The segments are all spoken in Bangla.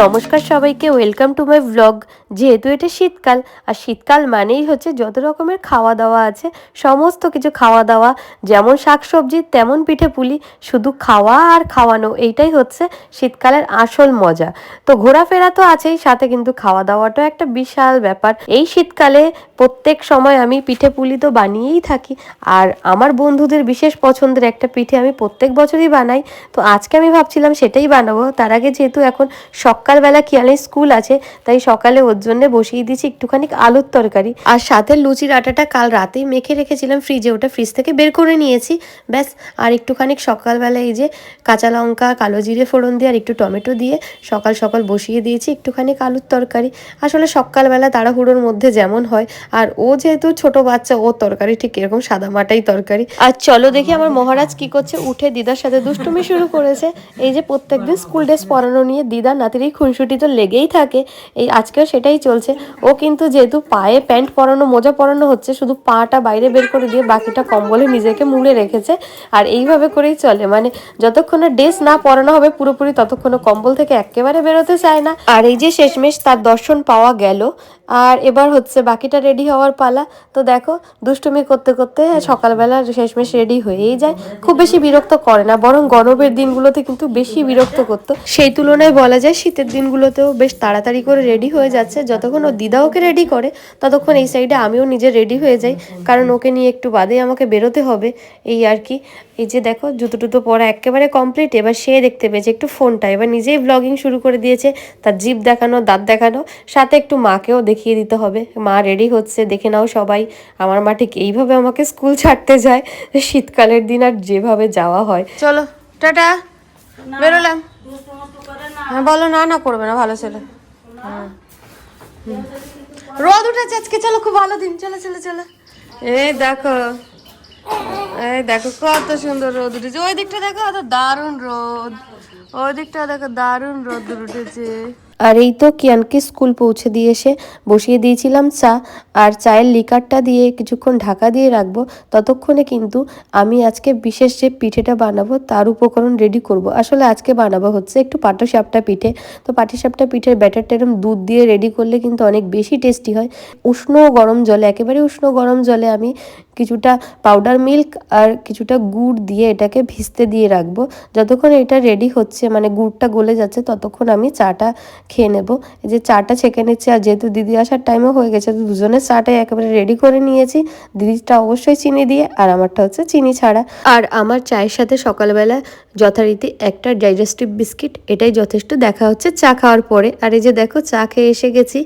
নমস্কার সবাইকে ওয়েলকাম টু মাই ব্লগ যেহেতু এটা শীতকাল, আর শীতকাল মানেই হচ্ছে যত রকমের খাওয়া দাওয়া আছে, সমস্ত কিছু খাওয়া দাওয়া যেমন শাকসবজি, তেমন পিঠে পুলি, শুধু খাওয়া আর খাওয়ানো, এইটাই হচ্ছে শীতকালের আসল মজা। তো ঘোরাফেরা তো আছেই, সাথে কিন্তু খাওয়া দাওয়াটাও একটা বিশাল ব্যাপার। এই শীতকালে প্রত্যেক সময় আমি পিঠে পুলি তো বানিয়েই থাকি, আর আমার বন্ধুদের বিশেষ পছন্দের একটা পিঠে আমি প্রত্যেক বছরই বানাই, তো আজকে আমি ভাবছিলাম সেটাই বানাবো। তার আগে যেহেতু এখন সকালবেলা কি কিয়ালের স্কুল আছে, তাই সকালে ওর জন্য বসিয়ে দিয়েছি একটুখানি আলুর তরকারি। আর সাথে লুচির আটাটা কাল রাতেই মেখে রেখেছিলাম, ফ্রিজে ওটা ফ্রিজ থেকে বের করে নিয়েছি। ব্যাস, আর একটুখানি সকালবেলা এই যে কাঁচা লঙ্কা, কালো জিরে ফোড়ন দিয়ে আর একটু টমেটো দিয়ে সকাল সকাল বসিয়ে দিয়েছি একটুখানি আলুর তরকারি। আসলে সকালবেলা তাড়াহুড়োর মধ্যে যেমন হয়, আর ও যেহেতু ছোট বাচ্চা, ও তরকারি ঠিক এরকম সাদা মাটাই তরকারি। আর চলো দেখি আমার মহারাজ কি করছে, উঠে দিদার সাথে দুষ্টুমি শুরু করেছে। এই যে প্রত্যেকদিন স্কুল ড্রেস পরানো নিয়ে দিদা নাতির এই খুনসুটি তো লেগেই থাকে। এই আজকেও সেটাই চলছে। ও কিন্তু যেহেতু পায়ে প্যান্ট পরানো, মোজা পরানো হচ্ছে, শুধু পাটা বাইরে বের করে দিয়ে বাকিটা কম্বলে নিজেকে মুড়ে রেখেছে আর এইভাবে করেই চলে। মানে যতক্ষণ ড্রেস না পরানো হবে, পুরোপুরি ততক্ষণ কম্বল থেকে একেবারে বেরোতে চায় না। আর এই যে শেষমেশ তার দর্শন পাওয়া গেল আর এবার হচ্ছে বাকিটা রেডি হওয়ার পালা। তো দেখো, দুষ্টুমি করতে করতে সকালবেলা শেষমেশ রেডি হয়েই যায়। খুব বেশি বিরক্ত করে না, বরং গরমের দিনগুলোতে কিন্তু বেশি বিরক্ত করতো। সেই তুলনায় বলা যায় শীতের দিনগুলোতেও বেশ তাড়াতাড়ি করে রেডি হয়ে যাচ্ছে। যতক্ষণ ও দিদা ওকে রেডি করে, ততক্ষণ এই সাইডে আমিও নিজে রেডি হয়ে যাই। কারণ ওকে নিয়ে একটু বাদে আমাকে বেরোতে হবে, এই আর কি। এই যে দেখো, জুতো টুতো পরা একেবারে কমপ্লিট এবার সে দেখতে পেয়েছে একটু ফোনটা এবার নিজেই ব্লগিং শুরু করে দিয়েছে। তার জিভ দেখানো, দাঁত দেখানো, সাথে একটু মাকেও দেখিয়ে দিতে হবে। মা রেডি হচ্ছে দেখে নাও সবাই। আমার মা ঠিক এইভাবে আমাকে স্কুল ছাড়তে যায়। শীতকালের দিন আর যেভাবে যাওয়া হয়। চলো টাটা। বেরোলাম। হ্যাঁ বলো না না করবে না ভালো ছেলে। হ্যাঁ। রোদ উঠেছে আজকে চলো খুব ভালো দিন। চলো চলো চলো। এই দেখো এই দেখো কত সুন্দর রোদ উঠেছে। ওই দিকটা দেখো দারুণ রোদ। ওই দিকটা দেখো দারুণ রোদ উঠেছে। আর এই তো কিয়ানকে স্কুল পৌঁছে দিয়ে এসে বসিয়ে দিয়েছিলাম চা, আর চায়ের লিকারটা দিয়ে কিছুক্ষণ ঢাকা দিয়ে রাখব। ততক্ষণে কিন্তু আমি আজকে বিশেষ যে পিঠেটা বানাবো, তার উপকরণ রেডি করব। আসলে আজকে বানাবো হচ্ছে একটু পাটিসাপটা পিঠে। তো পাটিসাপটা পিঠের ব্যাটারটা এরকম দুধ দিয়ে রেডি করলে কিন্তু অনেক বেশি টেস্টি হয়। উষ্ণ গরম জলে, একেবারে উষ্ণ গরম জলে আমি কিছুটা পাউডার মিল্ক আর কিছুটা গুড় দিয়ে এটাকে ভিজতে দিয়ে রাখব। যতক্ষণ এটা রেডি হচ্ছে মানে গুড়টা গলে যাচ্ছে, ততক্ষণ আমি চাটা খেয়ে নেব। এই যে চাটা ছেঁকে নিচ্ছি, আর যেহেতু দিদি আসার টাইমও হয়ে গেছে, তো দুজনের চাটাই একেবারে রেডি করে নিয়েছি। দিদিটা অবশ্যই চিনি দিয়ে, আর আমারটা হচ্ছে চিনি ছাড়া। আর আমার চায়ের সাথে সকালবেলা যথারীতি একটা ডাইজেস্টিভ বিস্কিট এটাই যথেষ্ট। দেখা হচ্ছে চা খাওয়ার পরে। আর এই যে দেখো, চা খেয়ে এসে গেছি।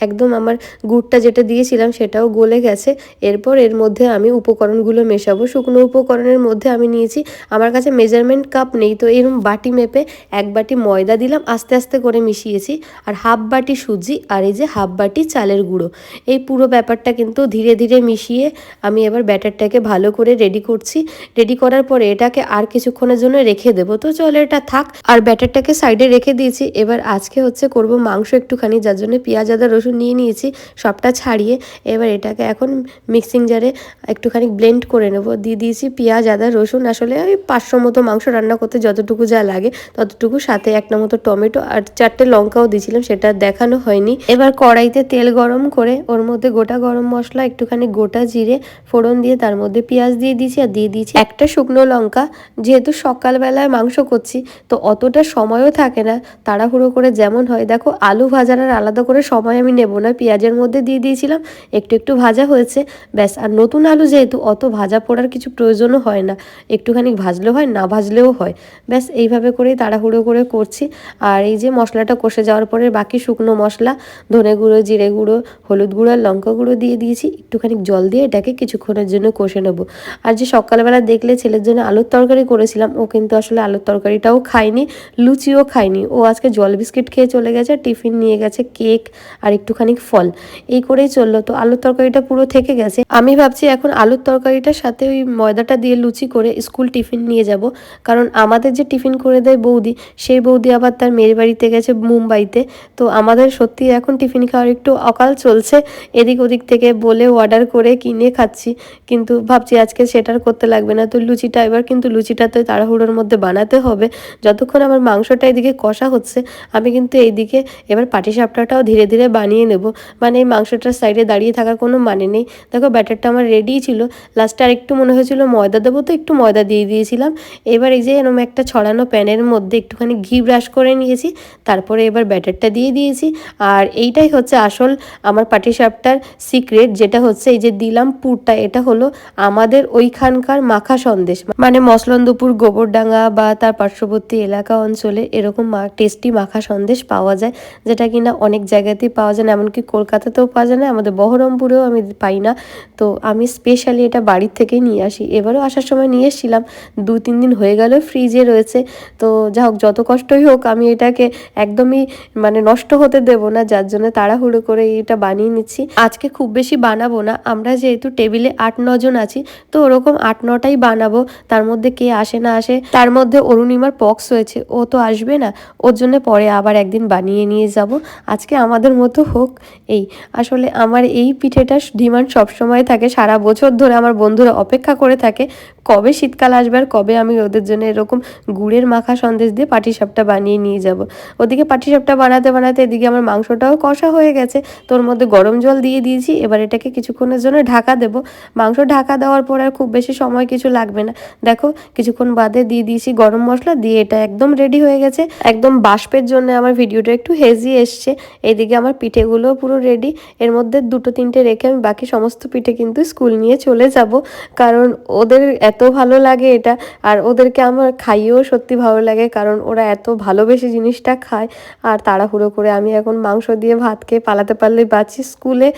একদম আমার গুড়টা যেটা দিয়েছিলাম সেটাও গলে গেছে। এরপর এর মধ্যে আমি উপকরণগুলো মেশাবো। শুকনো উপকরণের মধ্যে আমি নিয়েছি, আমার কাছে মেজারমেন্ট কাপ নেই, তো এরকম বাটি মেপে এক বাটি ময়দা দিলাম, আস্তে আস্তে করে মিশিয়েছি। আর হাফ বাটি সুজি আর এই যে হাফ বাটি চালের গুঁড়ো। এই পুরো ব্যাপারটা কিন্তু ধীরে ধীরে মিশিয়ে আমি এবার ব্যাটারটাকে ভালো করে রেডি করছি। রেডি করার পরে এটাকে আর কিছুক্ষণের জন্য রেখে দেবো। তো চলো এটা থাক। আর ব্যাটারটাকে সাইডে রেখে দিয়েছি। এবার আজকে হচ্ছে করব মাংস একটুখানি, যার জন্য পেঁয়াজ, আদা, রসুন নিয়ে নিয়েছি, সবটা ছাড়িয়ে এবার এটাকে এখন মিক্সিং জারে একটুখানি ব্লেন্ড করে নেব। দিয়ে দিয়েছি পেঁয়াজ, আদা, রসুন, আসলে ওই পাঁচশো মতো মাংস রান্না করতে যতটুকু যা লাগে ততটুকু, সাথে একটা মতো টমেটো আর চারটে লঙ্কাও দিয়েছিলাম, সেটা দেখানো হয়নি। এবার কড়াইতে তেল গরম করে ওর মধ্যে গোটা গরম মশলা, একটুখানি গোটা জিরে, ফোড়ন দিয়ে তার মধ্যে পেঁয়াজ দিয়ে দিয়েছি আর দিয়ে দিয়েছি একটা শুকনো লঙ্কা। যেহেতু সকালবেলায় মাংস করছি, তো অতটা সময়ও থাকে না, তাড়াহুড়ো করে যেমন হয়। দেখো, আলু ভাজার আলাদা করে সময় আমি নেব না, পেঁয়াজের মধ্যে দিয়ে দিয়েছিলাম, একটু একটু ভাজা হয়েছে। ব্যাস, আর নতুন আলু যেহেতু, অত ভাজা পোড়ার কিছু প্রয়োজনও হয় না। একটুখানি ভাজলেও হয়, না ভাজলেও হয়। ব্যাস, এইভাবে করেই তাড়াহুড়ো করে করছি। আর এই যে মশলাটা কষে যাওয়ার পরে বাকি শুকনো মশলা, ধনে গুঁড়ো, জিরে গুঁড়ো, হলুদ গুঁড়ো, আর লঙ্কা গুঁড়ো দিয়ে দিয়েছি। একটুখানি জল দিয়ে এটাকে কিছুক্ষণের জন্য কষে নেব। আর যে সকালবেলা দেখলে ছেলের জন্য আলুর তরকারি করেছিলাম, ও কিন্তু আসলে আলুর তরকারিটাও খায়নি, লুচিও খায়নি। ও আজকে জল বিস্কিট খেয়ে চলে গেছে, টিফিন নিয়ে গেছে, কেক, আর একটুখানি ফল। এই করেই চলল। তো আলুর তরকারিটা পুরো থেকে গেছে। আমি ভাবছি এখন আলুর তরকারিটার সাথে ওই ময়দাটা দিয়ে লুচি করে স্কুল টিফিন নিয়ে যাব। কারণ আমাদের যে টিফিন করে দেয় বৌদি, সেই বৌদি আবার তার মেয়ের বাড়িতে গেছে মুম্বাইতে। তো আমাদের সত্যি এখন টিফিন খাওয়ার একটু অকাল চলছে। এদিক ওদিক থেকে বলে অর্ডার করে কিনে খাচ্ছি। কিন্তু ভাবছি আজকে সেটার করতে লাগবে না। তো লুচিটা এবার কিন্তু লুচিটা তো তাড়াহুড়োর মধ্যে বানাতে হবে। যতক্ষণ আমার মাংসটা এদিকে কষা হচ্ছে, আমি কিন্তু এইদিকে এবার পাটি পাটিসাপটাটাও ধীরে ধীরে বানিয়ে নেব। মানে এই মাংসটার সাইডে দাঁড়িয়ে থাকার কোনো মানে নেই। দেখো ব্যাটারটা আমার রেডিই ছিল। লাস্টে আর একটু মনে হয়েছিল ময়দা দেবো তো একটু ময়দা দিয়ে দিয়েছিলাম। এবার এই যে এরকম একটা ছড়ানো প্যানের মধ্যে একটুখানি ঘি ব্রাশ করে নিয়েছি। তারপরে এবার ব্যাটারটা দিয়ে দিয়েছি। আর এইটাই হচ্ছে আসল আমার পাটিসাপটার সিক্রেট যেটা হচ্ছে এই যে দিলাম পুরটা, এটা হলো আমাদের ওইখানকার মাখা সন্দেশ। মানে মসলন্দপুর, গোবরডাঙ্গা বা তার পার্শ্ববর্তী এলাকা অঞ্চলে এরকম টেস্টি মাখা সন্দেশ পাওয়া যায়, যেটা কিনা অনেক জায়গাতেই পাওয়া যায়। না এমনকি কলকাতাতেও পাওয়া যায় না, আমাদের বহরমপুরেও আমি পাই না। তো আমি স্পেশালি এটা বাড়ির থেকেই নিয়ে আসি। এবারও আসার সময় নিয়ে এসেছিলাম দু তিন দিন হয়ে গেল ফ্রিজে রয়েছে। তো যা হোক, যত কষ্টই হোক, আমি এটাকে একদমই মানে নষ্ট হতে দেব না, যার জন্য তাড়াহুড়ো করে এটা বানিয়ে নিচ্ছি। আজকে খুব বেশি বানাবো না, আমরা যেহেতু টেবিলে আট নজন আছি, তো ওরকম আট নটাই বানাবো। তার মধ্যে কে আসে, না আসে, তার মধ্যে অরুণিমার পক্স হয়েছে, ও তো আসবে না, ওর জন্য পরে আবার একদিন বানিয়ে নিয়ে যাব। আজকে আমাদের মতো হোক, এই, আসলে আমার এই পিঠেটা ডিমান্ড সবসময় থাকে, সারা বছর ধরে আমার বন্ধুরা অপেক্ষা করে থাকে, কবে শীতকাল আসবে আর কবে আমি ওদের জন্য এরকম গুড়ের মাখা সন্দেশ দিয়ে পাটিসাপটা বানিয়ে নিয়ে যাব। ওদিকে পাটিসাপটা বানাতে বানাতে এদিকে আমার মাংসটাও কষা হয়ে গেছে, তোর মধ্যে গরম জল দিয়ে দিয়েছি, এবার এটাকে কিছুক্ষণের জন্য ঢাকা দেবো। মাংস ঢাকা দেওয়ার পর আর খুব বেশি সময় কিছু লাগবে না। দেখো, কিছুক্ষণ বাদে দিয়ে দিয়েছি গরম মশলা, দিয়ে এটা একদম রেডি হয়ে গেছে। একদম বাষ্পের জন্য আমার ভিডিওটা একটু হেজি এসছে এইদিকে আমার পিঠেগুলো পুরো রেডি এর মধ্যে দুটো, তিনটে রেখে আমি বাকি সমস্ত পিঠে কিন্তু স্কুল নিয়ে চলে যাব। কারণ ওদের এত ভালো লাগে এটা, আর ওদেরকে আমার খাইয়েও সত্যি ভালো লাগে, কারণ ওরা এত ভালোবেসে জিনিসটা খায়। আর তাড়াহুড়ো করে আমি এখন মাংস দিয়ে ভাত খেয়ে পালাতে পারলেই বাঁচি স্কুলে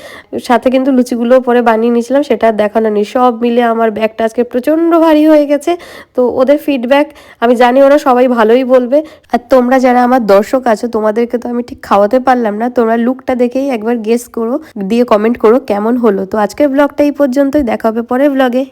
সাথে কিন্তু লুচিগুলোও পরে বানিয়ে নিয়েছিলাম, সেটা দেখানো নেই সব মিলে আমার ব্যাগটা আজকে প্রচণ্ড ভারী হয়ে গেছে। তো ওদের ফিডব্যাক আমি জানি ওরা সবাই ভালোই বলবে। আর তোমরা যারা আমার দর্শক আছো, তোমাদেরকে তো আমি ঠিক খাওয়াতে পারলাম না, তোমরা লুকটা দেখেই একবার গেস করো, দিয়ে কমেন্ট করো কেমন হলো। তো আজকের ব্লগটা এই পর্যন্তই, দেখা হবে পরের ব্লগে